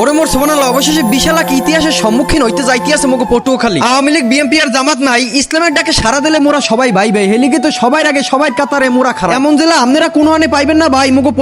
ওরে মোর সোমানাল্লাহ অবশেষে বিশাল এক ইতিহাসের সম্মুখীন হইতে যাইতে আছে মোকে পটুয়াখালী। আওয়ামী লীগ বিএনপি আর জামাত নাই ইসলামের ডাকে সারা দিলে মোরা সবাই ভাই ভাই হেলিগে তো সবাই আগে সবাই কাতারে মোরা খারাপ এমন জেলা আপনারা কোনো আনে পাইবেন না ভাই মোকে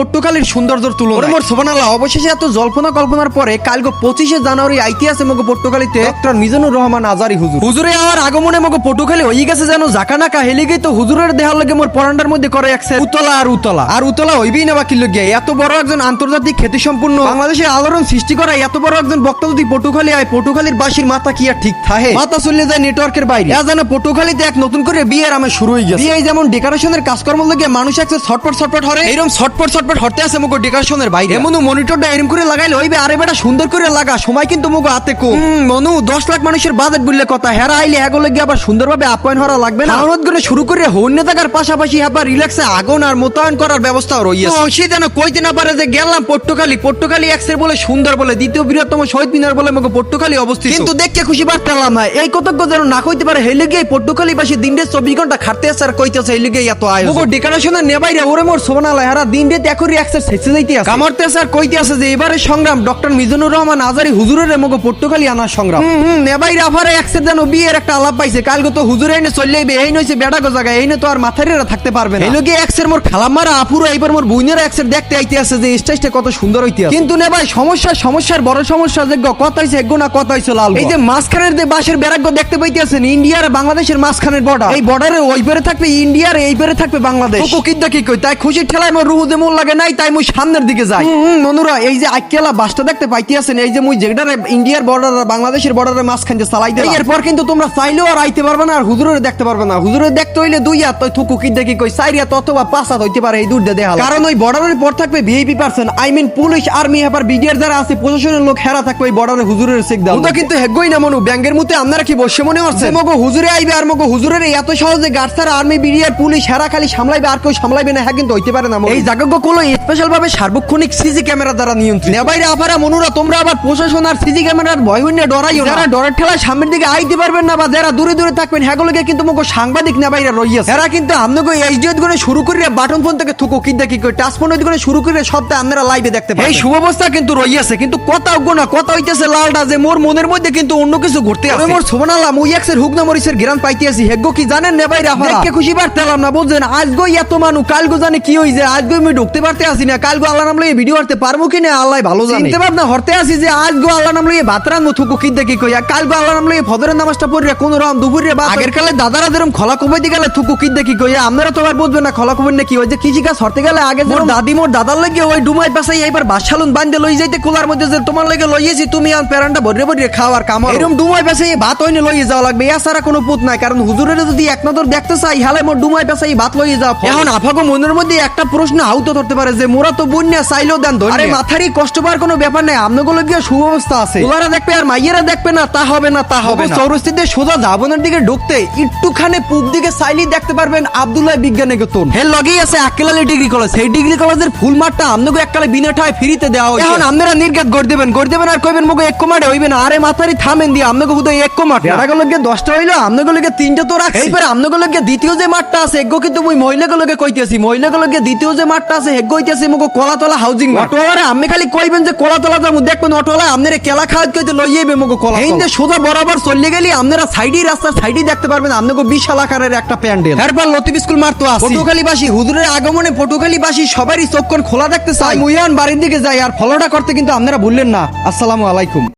সৌন্দর্যের তুলনা ওরে মোর সোমানাল্লাহ অবশেষে এত জল্পনা কল্পনার পরে কালকে পঁচিশে জানুয়ারি আইতে আছে মোকে পটুয়াখালীতে ডক্টর মিজানুর রহমান আজারি হুজুর। হুজুরে আমার আগমনে মোকে পটুয়াখালী হয়ে গেছে যেন জাকানাকা হেলিগে তো হুজুরের দেহার লগে মোর পরান্ডার মধ্যে করে একসে উতলা আর উতলা। আর উতলা হইবেই না বাকি লগে। এত বড় একজন আন্তর্জাতিক খ্যাতি সম্পূর্ণ বাংলাদেশের আলোড়ন সৃষ্টি করা এত বড় একজন বক্তা যদি পটুখালী আয় পটুখালীর বাসির মাথা কি আর ঠিক থাকে? মাথা চলে যায় নেটওয়ার্কের বাইরে। এ জানে পটুখালীতে এক নতুন করে বিয়ের আমে শুরু হয়ে গেছে। বিয়ে যেমন ডেকোরেশনের কাজকর্ম লগে মানুষ একসে ছটপট ছটপট হরে এরকম ছটপট ছটপট হরতে আছে মুগো ডেকোরেশনের বাইরে। এমন মনিটরটা এরকম করে লাগাইলে হইবে আরে বেটা সুন্দর করে লাগা সময় কিন্তু মুগো হাতে কো মনু দশ লাখ মানুষের বাজেট বললে কথা হেরা আইলে এগুলো গিয়ে আবার সুন্দরভাবে আপ্যায়ন হরা লাগবে না? অনুরোধ করে শুরু করে হন্য থাকার পাশাপাশি আবার রিল্যাক্সে আগুন আর মোতায়েন করার ব্যবস্থাও রয়েছে। সে যেন কইতে না পারে যে গেলাম পট্টখালি পট্টখালি এক্সের বলে সুন্দর বলে দ্বিতীয় বৃহত্তম শহীদ মিনার বলে আমাকে পট্টখালি অবস্থিত। কিন্তু দেখতে খুশি পারতাম না এই কতজ্ঞ যেন না কইতে পারে হেলে গিয়ে পট্টখালি বাসী দিন রে চব্বিশ ঘণ্টা খাটতে আছে আর কইতেছে হেলে গিয়ে এত আয় ওগো ডেকোরেশনের নেবাইরে ওরে মোর সোনালা হারা দিন রে দেখরি এক্সের শেষে যাইতে আছে। কামড়তে আর কইতে আছে যে এবারে সংগ্রাম ডক্টর মিজানুর রহমান আজারি হুজুরের মগো পট্টখালি আনার সংগ্রাম। হুম হুম নেবাইরে আফারে এক্সের যেন বিয়ের একটা আলাপ পাইছে কালকে তো হুজুরে এনে চললেই বে এই নইছে বেটা গো জায়গা এই তো আর মাথারিরা থাকতে পারবে না। এই লোকে এক্সের মোর খালাম্মারা আপুরো এইবার মোর বুইনের এক্সের দেখতে আইতে আছে যে স্টেজটা কত সুন্দর হইতে আছে। কিন্তু নে ভাই সমস্যা সমস্যার বড় সমস্যা যে কত হইছে? এগো না কত হইছে লাল এই যে মাঝখানের যে বাঁশের বেড়াগ্য দেখতে পাইতেছেন ইন্ডিয়ার আর বাংলাদেশের মাঝখানের বর্ডার। এই বর্ডারে ওই পারে থাকবে ইন্ডিয়ার এই পারে থাকবে বাংলাদেশ। ও কিদ্দা কি কই তাই খুশির ঠেলায় মোর রুহুদে মোর লাগে নাই তাই মুই সামনের দিকে যাই। মনুরা এই যে আইকেলা বাসটা দেখতে পাইতেছেন এই যে মুই যেটারে ইন্ডিয়ার বর্ডার আর বাংলাদেশের বর্ডারের মাঝখান দিয়ে চালাই দেই এরপর কিন্তু তোমরা চাইলেও আর আইতে পারবে না আর হুজুরের দেখতে পারবে না। হুজুরের দেখতে হইলে দুই হাত তুই থুকু কিদ্দা কি কই চার হাত অথবা পাঁচ হাত হইতে পারে এই দূর দিয়ে দেখাল কারণ ওই বর্ডারের পর থাকবে VIP person I mean police army hepar BDR যারা আছে প্রশাসনের লোক হেরা থাকবে ওই বর্ডারে হুজুরের চেক দাও তো কিন্তু হেগই না মনু ব্যাংকের মধ্যে আপনারা কি বসে মনে হচ্ছে মগো হুজুরে আইবে আর মগো হুজুরের এত সহজে গার্ডসার আর্মি বিডিআর পুলিশ হেরা খালি সামলাইবে আর কেউ সামলাইবে না হ্যাঁ কিন্তু হইতে পারে না। এই জায়গা কোনো স্পেশাল ভাবে সার্বক্ষণিক সিসি ক্যামেরা দ্বারা নিয়ন্ত্রিত। নেবাইরে আপারা মনুরা তোমরা আবার প্রশাসন আর সিসি ক্যামেরার ভয় হইনে ডরাইও। যারা ডরের ঠেলায় সামনের দিকে আইতে পারবেন না বা যারা দূরে দূরে থাকবেন হ্যাগুলোকে কিন্তু মগো সাংবাদিক নেবাইরা রইয়াছে। এরা কিন্তু আপনাকে এইচডিও গুলো শুরু করে বাটন ফোন থেকে থুকো কিন্তু কি কই টাচ ফোনগুলো শুরু করে সবটা আপনারা লাইভে দেখতে পাবেন এই সুব্যবস্থা কিন্তু রইয়াছে কিন্তু কথা উগ্র না কথা হইতেছে লালটা যে মোর মনের মধ্যে কিন্তু অন্য কিছু ঘুরতে আছে। মোর সোনালা মুই এক্সের মরিসের গ্রান পাইতে আছি কি জানেন নেবাই রাফা দেখে খুশি না বুঝছেন আজগো এত মানু কালগো জানে কি হইছে? আজগো আমি ঢুকতে পারতে আসি না। কালগো আল্লাহ নাম লইয়ে ভিডিও করতে পারব কি না? আল্লাহ ভালো জানে। চিনতে ভাবনা হরতে আসি যে আজগো আল্লাহ নাম লইয়ে ভাতরান মতো কুকি দেখি কইয়া কালগো আল্লাহ নাম লইয়ে ফজরের নামাজটা পড়িয়া কোন রকম দুপুরে বা আগের কালে দাদারা যেরকম খলা কবাইতে গেলে থুকু কি দেখি কইয়া আপনারা তো আর বুঝবেন না খলা কবেন না কি ওই যে কৃষি কাজ হরতে গেলে আগে মোর দাদি মোর দাদার লাগে ওই ডুমাই পাশাই এইবার বাসালুন বান্ধে লই যাইতে কোলার মধ্যে যে তোমার লাগে লইয়েছি তুমি আন প্যারানটা ভরে ভরে খাওয়ার কাম এরকম ডুমাই পাশাই ভাত হইনে লইয়ে যাওয়া লাগবে এছাড়া কোনো পুত নাই কারণ হুজুরের যদি এক নজর দেখতে চাই হালে মোর ডুমাই পাশাই ভাত লইয়ে যাও এখন আফাগো মনের মধ্যে একটা প্রশ্ন আহত ধরতে পারে যে মোরা তো বন্যা চাইলেও দেন ধরে আরে মাথারই কষ্ট পাওয়ার কোনো ব্যাপার নাই গিয়ে সুব্যবস্থা আছে। ওলারা দেখবে আর মাইয়েরা দেখবে না তা হবে না তা হবে চৌরস্তিতে সোজা জাবনের দিকে ঢুকতে একটুখানি পূব দিকে চাইলেই দেখতে পারবেন আব্দুল্লাহ বিজ্ঞান নিকেতন হের লগেই আছে আকেলালি ডিগ্রি কলেজ। সেই ডিগ্রি কলেজের ফুল মাঠটা আপনাকে এককালে বিনা ঠায় ফ্রিতে দেওয়া হয়েছে। এখন আপনারা নির্গাত দেবেন দেবেন আর কইবেন মগো এক কমাটে হইবে না। আরে মাথারি থামেন দিয়ে আপনাকে হুদয় এক কমাট। এরাগুলোকে দশটা হইল তিনটা তো রাখছি। এইবার দ্বিতীয় যে মাঠটা আছে এগো কিন্তু মুই কইতেছি দ্বিতীয় যে মাঠটা আছে এগো হইতেছি মগো কলাতলা হাউজিং অটোওয়ালা খালি কইবেন যে কলাতলা যাব দেখবেন অটোওয়ালা আপনারা কেলা খাওয়াত কইতে লইয়েবে মগো কলা সোজা বরাবর চলে গেলি আপনারা সাইডি রাস্তা সাইডি দেখতে পারবেন আপনাকে বিশাল আকারের একটা প্যান্ডেল। এরপর লতিফ স্কুল মারতো আছে। পটুখালীবাসী হুজুরের আগমনে পটুখালীবাসী সবারই চক্ষণ খোলা দেখতে চাই মুইয়ান বাড়ির দিকে যাই আর ফলোটা করতে কিন্তু আপনারা ভুললেন না আসসালামু আলাইকুম।